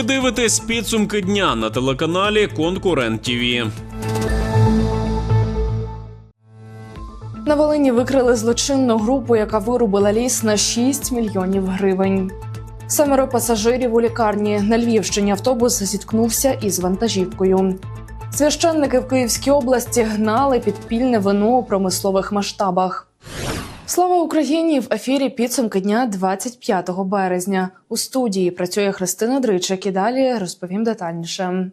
Ви дивитесь підсумки дня на телеканалі Конкурент ТІВІ. На Волині викрили злочинну групу, яка вирубила ліс на 6 мільйонів гривень. Семеро пасажирів у лікарні на Львівщині автобус зіткнувся із вантажівкою. Священники в Київській області гнали підпільне вино у промислових масштабах. Слава Україні! В ефірі підсумки дня 25 березня. У студії працює Христина Дричик і далі розповім детальніше.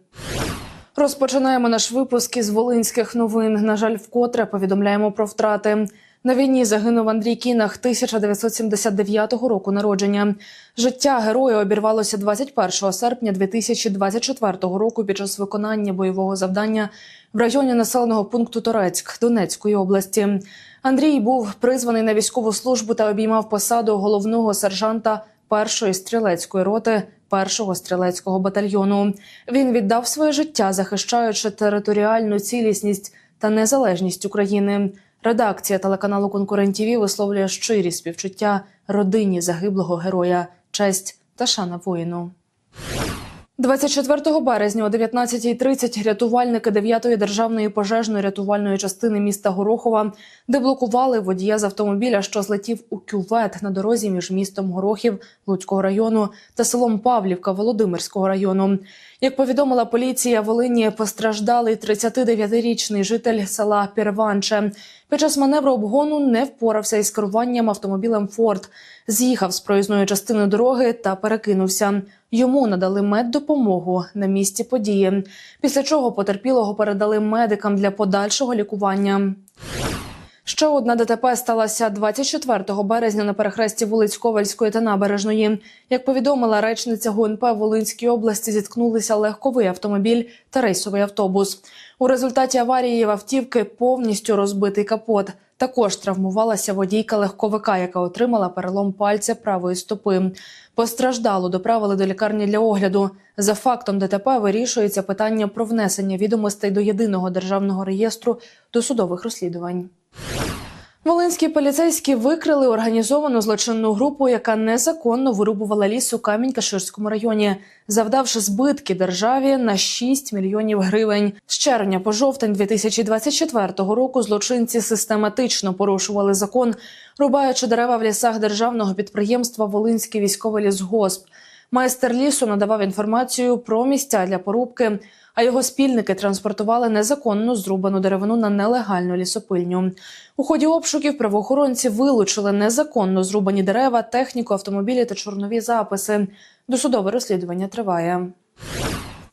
Розпочинаємо наш випуск із волинських новин. На жаль, вкотре повідомляємо про втрати. На війні загинув Андрій Кінах 1979 року народження. Життя героя обірвалося 21 серпня 2024 року під час виконання бойового завдання в районі населеного пункту Торецьк Донецької області. Андрій був призваний на військову службу та обіймав посаду головного сержанта першої стрілецької роти першого стрілецького батальйону. Він віддав своє життя, захищаючи територіальну цілісність та незалежність України. Редакція телеканалу Конкурент ТІВІ висловлює щирі співчуття родині загиблого героя, честь та шана воїну. 24 березня о 19.30 рятувальники 9-ї державної пожежної рятувальної частини міста Горохова деблокували водія з автомобіля, що злетів у кювет на дорозі між містом Горохів Луцького району та селом Павлівка Володимирського району. Як повідомила поліція, Волині постраждалий 39-річний житель села Пірванче. Під час маневру обгону не впорався із керуванням автомобілем Форд, з'їхав з проїзної частини дороги та перекинувся. Йому надали меддопомогу на місці події, після чого потерпілого передали медикам для подальшого лікування. Ще одна ДТП сталася 24 березня на перехресті вулиць Ковальської та Набережної. Як повідомила речниця ГУНП Волинській області, зіткнулися легковий автомобіль та рейсовий автобус. У результаті аварії в автівки повністю розбитий капот. Також травмувалася водійка легковика, яка отримала перелом пальця правої стопи. Постраждалу доправили до лікарні для огляду. За фактом ДТП вирішується питання про внесення відомостей до єдиного державного реєстру досудових розслідувань. Волинські поліцейські викрили організовану злочинну групу, яка незаконно вирубувала ліс у Камінь-Каширському районі, завдавши збитки державі на 6 мільйонів гривень. З червня по жовтень 2024 року злочинці систематично порушували закон, рубаючи дерева в лісах державного підприємства Волинський військовий лісгосп. Майстер лісу надавав інформацію про місця для порубки, а його спільники транспортували незаконно зрубану деревину на нелегальну лісопильню. У ході обшуків правоохоронці вилучили незаконно зрубані дерева, техніку, автомобілі та чорнові записи. Досудове розслідування триває.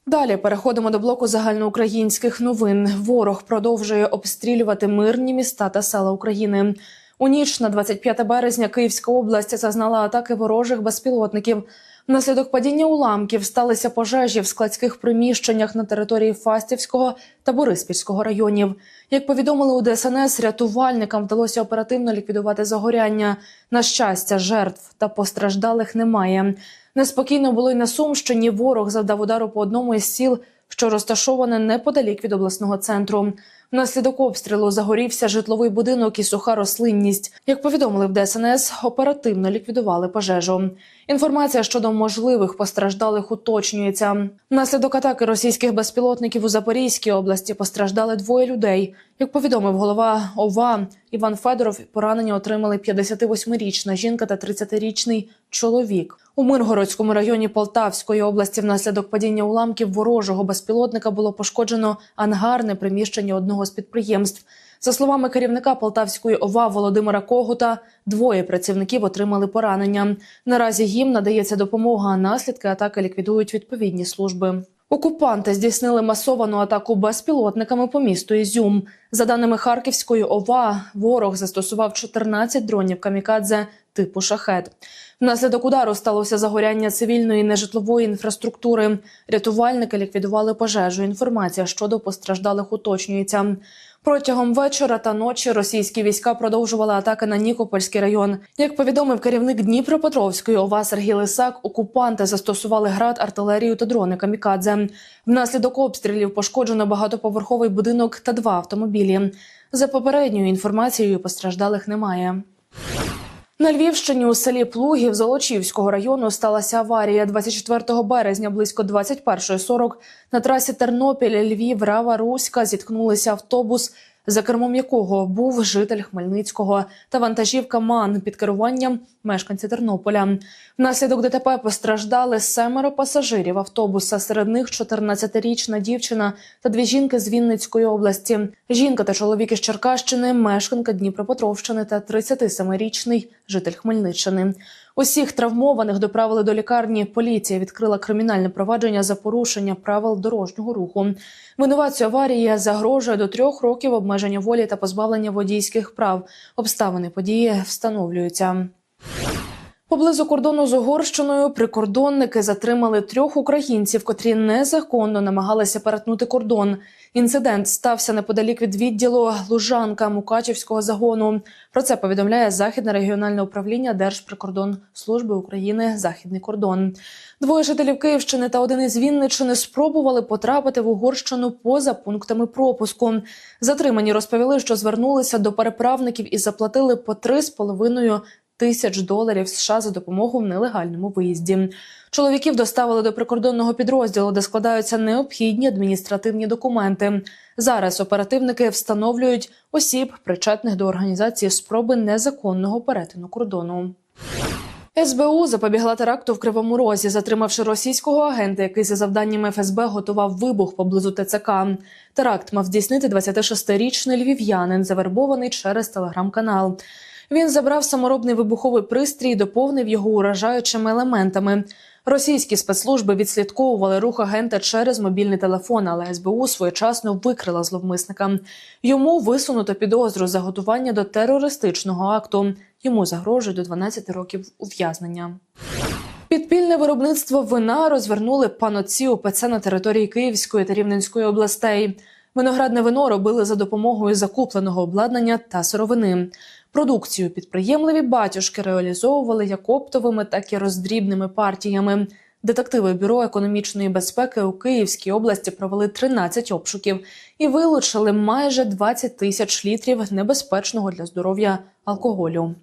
Далі переходимо до блоку загальноукраїнських новин. Ворог продовжує обстрілювати мирні міста та села України. У ніч на 25 березня Київська область зазнала атаки ворожих безпілотників. Внаслідок падіння уламків сталися пожежі в складських приміщеннях на території Фастівського та Бориспільського районів. Як повідомили у ДСНС, рятувальникам вдалося оперативно ліквідувати загоряння. На щастя, жертв та постраждалих немає. Неспокійно було й на Сумщині. Ворог завдав удару по одному із сіл, що розташоване неподалік від обласного центру. Внаслідок обстрілу загорівся житловий будинок і суха рослинність. Як повідомили в ДСНС, оперативно ліквідували пожежу. Інформація щодо можливих постраждалих уточнюється. Внаслідок атаки російських безпілотників у Запорізькій області постраждали двоє людей. Як повідомив голова ОВА Іван Федоров, поранення отримали 58-річна жінка та 30-річний чоловік. У Миргородському районі Полтавської області внаслідок падіння уламків ворожого безпілотника було пошкоджено ангарне приміщення одного з підприємств. За словами керівника Полтавської ОВА Володимира Когута, двоє працівників отримали поранення. Наразі їм надається допомога, а наслідки атаки ліквідують відповідні служби. Окупанти здійснили масовану атаку безпілотниками по місту Ізюм. За даними Харківської ОВА, ворог застосував 14 дронів камікадзе типу шахет. Внаслідок удару сталося загоряння цивільної нежитлової інфраструктури. Рятувальники ліквідували пожежу. Інформація щодо постраждалих уточнюється. Протягом вечора та ночі російські війська продовжували атаки на Нікопольський район. Як повідомив керівник Дніпропетровської ОВА Сергій Лисак, окупанти застосували град, артилерію та дрони камікадзе. Внаслідок обстрілів пошкоджено багатоповерховий будинок та два автомобілі. За попередньою інформацією постраждалих немає. На Львівщині у селі Плугів Золочівського району сталася аварія 24 березня близько 21.40 на трасі Тернопіль Львів Рава Руська зіткнулися автобус, за кермом якого був житель Хмельницького та вантажівка МАН під керуванням мешканця Тернополя. Внаслідок ДТП постраждали семеро пасажирів автобуса. Серед них 14-річна дівчина та дві жінки з Вінницької області. Жінка та чоловік із Черкащини, мешканка Дніпропетровщини та 37-річний житель Хмельниччини. Усіх травмованих доправили до лікарні. Поліція відкрила кримінальне провадження за порушення правил дорожнього руху. Винуватцю аварії загрожує до трьох років обмеження волі та позбавлення водійських прав. Обставини події встановлюються. Поблизу кордону з Угорщиною прикордонники затримали трьох українців, котрі незаконно намагалися перетнути кордон. Інцидент стався неподалік від відділу Лужанка Мукачівського загону. Про це повідомляє Західне регіональне управління Держприкордонслужби України Західний кордон. Двоє жителів Київщини та один із Вінниччини спробували потрапити в Угорщину поза пунктами пропуску. Затримані розповіли, що звернулися до переправників і заплатили по 3,5 тисяч доларів США за допомогу в нелегальному виїзді. Чоловіків доставили до прикордонного підрозділу, де складаються необхідні адміністративні документи. Зараз оперативники встановлюють осіб, причетних до організації спроби незаконного перетину кордону. СБУ запобігла теракту в Кривому Розі, затримавши російського агента, який за завданням ФСБ готував вибух поблизу ТЦК. Теракт мав здійснити 26-річний львів'янин, завербований через телеграм-канал. Він забрав саморобний вибуховий пристрій і доповнив його уражаючими елементами. Російські спецслужби відслідковували рух агента через мобільний телефон, але СБУ своєчасно викрила зловмисника. Йому висунуто підозру за готування до терористичного акту. Йому загрожує до 12 років ув'язнення. Підпільне виробництво вина розвернули панотці УПЦ на території Київської та Рівненської областей. Виноградне вино робили за допомогою закупленого обладнання та сировини. Продукцію підприємливі батюшки реалізовували як оптовими, так і роздрібними партіями. Детективи бюро економічної безпеки у Київській області провели 13 обшуків і вилучили майже 20 тисяч літрів небезпечного для здоров'я алкоголю.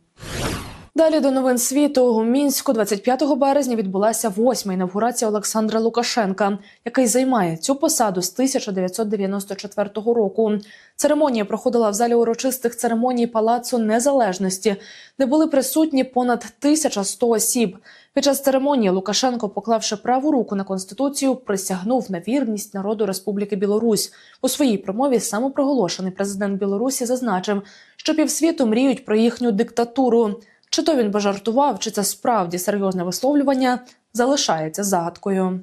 Далі до новин світу у мінську 25 березня відбулася восьма інавгурація Олександра Лукашенка, який займає цю посаду з 1994 року. Церемонія проходила в залі урочистих церемоній Палацу Незалежності, де були присутні понад 1100 осіб. Під час церемонії Лукашенко, поклавши праву руку на конституцію, присягнув на вірність народу Республіки Білорусь. У своїй промові самопроголошений президент Білорусі зазначив, що півсвіту мріють про їхню диктатуру. Чи то він пожартував, чи це справді серйозне висловлювання, залишається загадкою.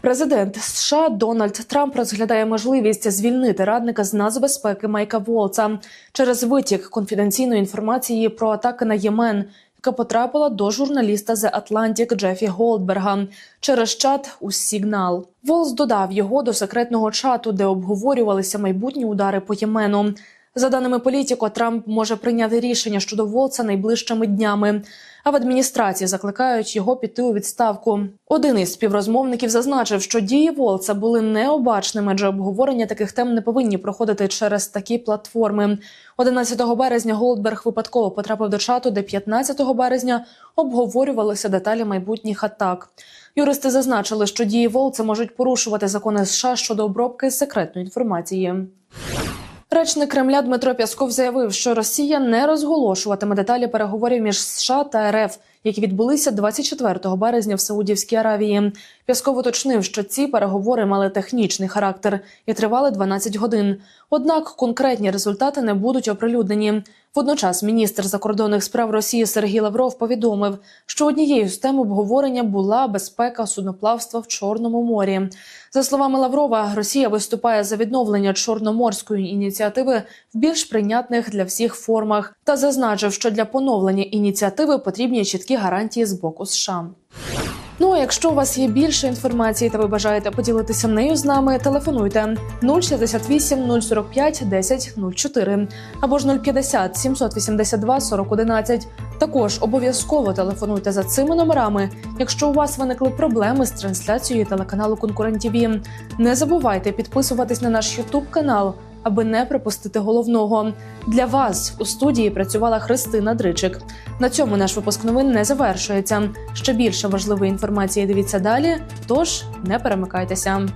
Президент США Дональд Трамп розглядає можливість звільнити радника з нацбезпеки Майка Волца через витік конфіденційної інформації про атаки на Ємен, яка потрапила до журналіста The Atlantic Джефі Голдберга через чат у Сігнал. Волц додав його до секретного чату, де обговорювалися майбутні удари по Ємену. За даними політико, Трамп може прийняти рішення щодо Волца найближчими днями. А в адміністрації закликають його піти у відставку. Один із співрозмовників зазначив, що дії Волца були необачними, адже обговорення таких тем не повинні проходити через такі платформи. 11 березня Голдберг випадково потрапив до чату, де 15 березня обговорювалися деталі майбутніх атак. Юристи зазначили, що дії Волца можуть порушувати закони США щодо обробки секретної інформації. Речник Кремля Дмитро Пясков заявив, що Росія не розголошуватиме деталі переговорів між США та РФ, які відбулися 24 березня в Саудівській Аравії. Пясков уточнив, що ці переговори мали технічний характер і тривали 12 годин. Однак конкретні результати не будуть оприлюднені. Водночас міністр закордонних справ Росії Сергій Лавров повідомив, що однією з тем обговорення була безпека судноплавства в Чорному морі. За словами Лаврова, Росія виступає за відновлення чорноморської ініціативи в більш прийнятних для всіх формах та зазначив, що для поновлення ініціативи потрібні чіткі гарантії з боку США. Ну а якщо у вас є більше інформації та ви бажаєте поділитися нею з нами, телефонуйте 068 045 10 04 або ж 050 782 40 11. Також обов'язково телефонуйте за цими номерами, якщо у вас виникли проблеми з трансляцією телеканалу Конкурент ТВ. Не забувайте підписуватись на наш Ютуб канал, аби не пропустити головного. Для вас у студії працювала Христина Дричик. На цьому наш випуск новин не завершується. Ще більше важливої інформації дивіться далі. Тож не перемикайтеся.